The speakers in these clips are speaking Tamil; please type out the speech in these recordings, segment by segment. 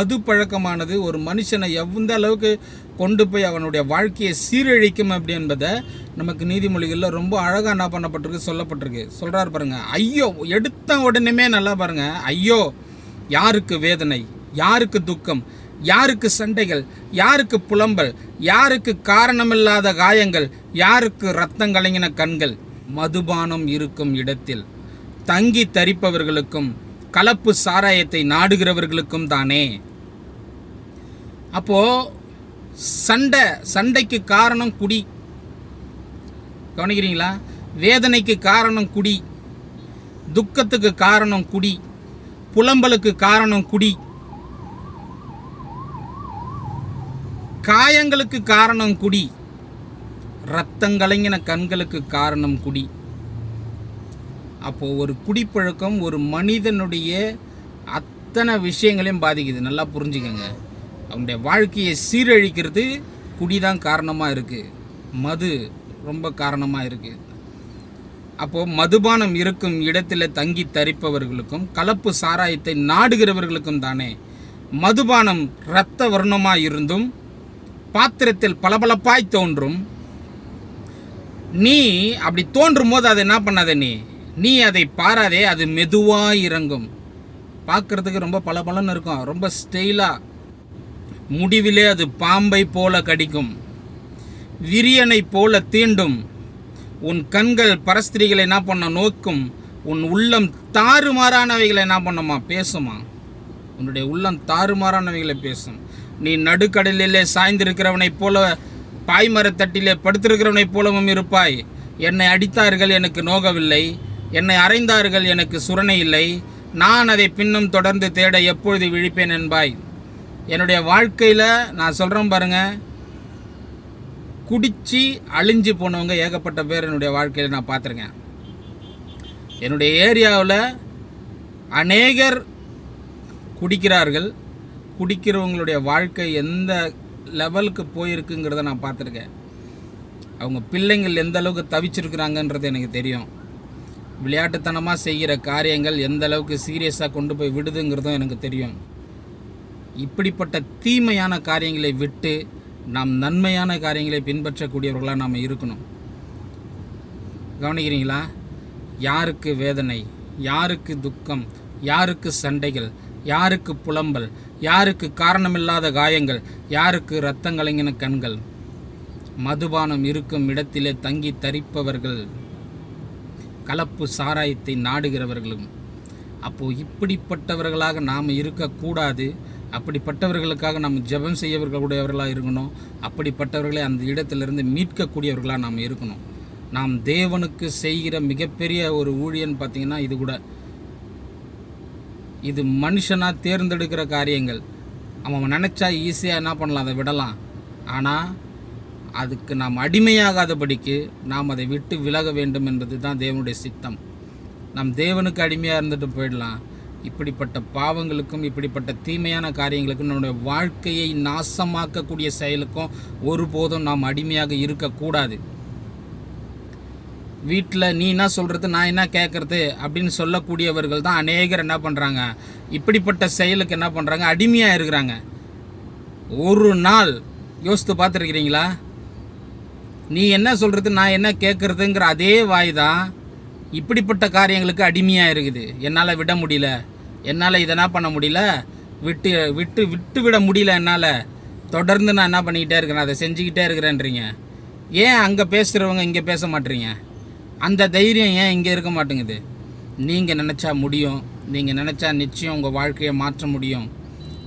மது பழக்கமானது. ஒரு மனுஷனை எந்த அளவுக்கு கொண்டு போய் அவனுடைய வாழ்க்கையை சீரழிக்கும் அப்படி என்பதை நமக்கு நீதிமொழிகளில் ரொம்ப அழகாக என்ன பண்ணப்பட்டிருக்கு சொல்லப்பட்டிருக்கு. சொல்கிறாரு பாருங்கள் ஐயோ எடுத்த உடனேமே நல்லா பாருங்கள் ஐயோ யாருக்கு வேதனை யாருக்கு துக்கம் யாருக்கு சண்டைகள் யாருக்கு புலம்பல் யாருக்கு காரணமில்லாத காயங்கள் யாருக்கு ரத்தம் கலங்கின கண்கள். மதுபானம் இருக்கும் இடத்தில் தங்கி தரிப்பவர்களுக்கும் கலப்பு சாராயத்தை நாடுகிறவர்களுக்கும் தானே. அப்போது சண்டை சண்டைக்கு காரணம் குடி. கவனிக்கிறீங்களா? வேதனைக்கு காரணம் குடி. துக்கத்துக்கு காரணம் குடி. புலம்பலுக்கு காரணம் குடி. காயங்களுக்கு காரணம் குடி. ரத்தங்கலங்கின கண்களுக்கு காரணம் குடி. அப்போது ஒரு குடிப்பழக்கம் ஒரு மனிதனுடைய அத்தனை விஷயங்களையும் பாதிக்குது. நல்லா புரிஞ்சுக்கங்க. அவனுடைய வாழ்க்கையை சீரழிக்கிறது குடிதான் காரணமாக இருக்குது மது ரொம்ப காரணமாக இருக்குது அப்போது மதுபானம் இருக்கும் இடத்தில் தங்கி தரிப்பவர்களுக்கும் கலப்பு சாராயத்தை நாடுகிறவர்களுக்கும் தானே மதுபானம் இரத்த வர்ணமாக இருந்தும் பாத்திரத்தில் பளபளப்பாய் தோன்றும். நீ அப்படி தோன்றும் போது அதை என்ன பண்ணாத நீ? நீ அதை பாராதே அது மெதுவாக இறங்கும். பார்க்கறதுக்கு ரொம்ப பளபளன்னு இருக்கும். ரொம்ப ஸ்டைலாக முடிவிலே அது பாம்பை போல கடிக்கும். விரியனை போல தீண்டும். உன் கண்கள் பரஸ்திரிகளை என்ன பண்ண நோக்கும். உன் உள்ளம் தாறுமாறானவைகளை என்ன பண்ணுமா? பேசுமா? உன்னுடைய உள்ளம் தாறுமாறானவைகளை பேசும். நீ நடுக்கடலிலே சாய்ந்திருக்கிறவனைப் போல பாய்மரத்தட்டிலே படுத்திருக்கிறவனைப் போலவும் இருப்பாய். என்னை அடித்தார்கள் எனக்கு நோகவில்லை. என்னை அறைந்தார்கள் எனக்கு சுரணை இல்லை. நான் அதை பின்னும் தொடர்ந்து தேட எப்பொழுது விழிப்பேன் என்பாய். என்னுடைய வாழ்க்கையில் நான் சொல்கிறேன் பாருங்கள் குடித்து அழிஞ்சு போனவங்க ஏகப்பட்ட பேர் என்னுடைய வாழ்க்கையில் நான் பார்த்துருக்கேன். என்னுடைய ஏரியாவில் அநேகர் குடிக்கிறார்கள். குடிக்கிறவங்களுடைய வாழ்க்கை எந்த லெவலுக்கு போயிருக்குங்கிறத நான் பார்த்துருக்கேன். அவங்க பிள்ளைங்கள் எந்த அளவுக்கு தவிச்சிருக்கிறாங்கன்றது எனக்கு தெரியும். விளையாட்டுத்தனமாக செய்கிற காரியங்கள் எந்த அளவுக்கு சீரியஸாக கொண்டு போய் விடுதுங்கிறதும் எனக்கு தெரியும். இப்படிப்பட்ட தீமையான காரியங்களை விட்டு நாம் நன்மையான காரியங்களை பின்பற்றக்கூடியவர்களாக நாம் இருக்கணும். கவனிக்கிறீங்களா? யாருக்கு வேதனை யாருக்கு துக்கம் யாருக்கு சண்டைகள் யாருக்கு புலம்பல் யாருக்கு காரணமில்லாத காயங்கள் யாருக்கு இரத்தங்கலங்கின கண்கள்? மதுபானம் இருக்கும் இடத்திலே தங்கி தரிப்பவர்கள் கலப்பு சாராயத்தை நாடுகிறவர்களும். அப்போது இப்படிப்பட்டவர்களாக நாம் இருக்கக்கூடாது. அப்படிப்பட்டவர்களுக்காக நாம் ஜெபம் செய்யவர்களுடையவர்களாக இருக்கணும். அப்படிப்பட்டவர்களை அந்த இடத்திலிருந்து மீட்கக்கூடியவர்களாக நாம் இருக்கணும். நாம் தேவனுக்கு செய்கிற மிகப்பெரிய ஒரு ஊழியன் பார்த்திங்கன்னா இது கூட. இது மனுஷனாக தேர்ந்தெடுக்கிற காரியங்கள். அவன் நினச்சா ஈஸியாக என்ன பண்ணலாம்? அதை விடலாம். ஆனால் அதுக்கு நாம் அடிமையாகாதபடிக்கு நாம் அதை விட்டு விலக வேண்டும் என்பது தான் தேவனுடைய சித்தம். நாம் தேவனுக்கு அடிமையாக இருந்துட்டு போயிடலாம். இப்படிப்பட்ட பாவங்களுக்கும் இப்படிப்பட்ட தீமையான காரியங்களுக்கும் நம்முடைய வாழ்க்கையை நாசமாக்கக்கூடிய செயலுக்கும் ஒருபோதும் நாம் அடிமையாக இருக்கக்கூடாது. வீட்டில் நீ என்ன சொல்கிறது நான் என்ன கேட்குறது அப்படின்னு சொல்லக்கூடியவர்கள் தான் அநேகர் என்ன பண்ணுறாங்க இப்படிப்பட்ட செயலுக்கு என்ன பண்ணுறாங்க அடிமையாக இருக்கிறாங்க. ஒரு நாள் யோசித்து பார்த்துருக்கிறீங்களா? நீ என்ன சொல்கிறது நான் என்ன கேட்குறதுங்கிற அதே வாய் தான் இப்படிப்பட்ட காரியங்களுக்கு அடிமையாக இருக்குது. என்னால் விட முடியல. என்னால் இதை என்ன பண்ண முடியல? விட்டு விட்டு விட்டு விட முடியல என்னால். தொடர்ந்து நான் என்ன பண்ணிக்கிட்டே இருக்கிறேன் அதை செஞ்சுக்கிட்டே இருக்கிறேன்றீங்க. ஏன் அங்கே பேசுகிறவங்க இங்கே பேச மாட்டீங்க? அந்த தைரியம் ஏன் இங்கே இருக்க மாட்டேங்குது? நீங்கள் நினச்சா முடியும். நீங்கள் நினச்சா நிச்சயம் உங்கள் வாழ்க்கையை மாற்ற முடியும்.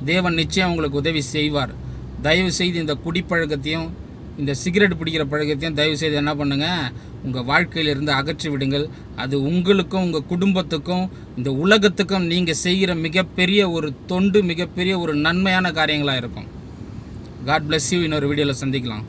தேவன் நிச்சயம் உங்களுக்கு உதவி செய்வார். தயவு செய்து இந்த குடிப்பழக்கத்தையும் இந்த சிகரெட் பிடிக்கிற பழக்கத்தையும் தயவு செய்து என்ன பண்ணுங்கள் உங்கள் வாழ்க்கையிலிருந்து அகற்றி விடுங்கள். அது உங்களுக்கும் உங்கள் குடும்பத்துக்கும் இந்த உலகத்துக்கும் நீங்கள் செய்கிற மிகப்பெரிய ஒரு தொண்டு மிகப்பெரிய ஒரு நன்மையான காரியங்களாக இருக்கும். காட் பிளஸ் யூ இன்னொரு வீடியோவில் சந்திக்கலாம்.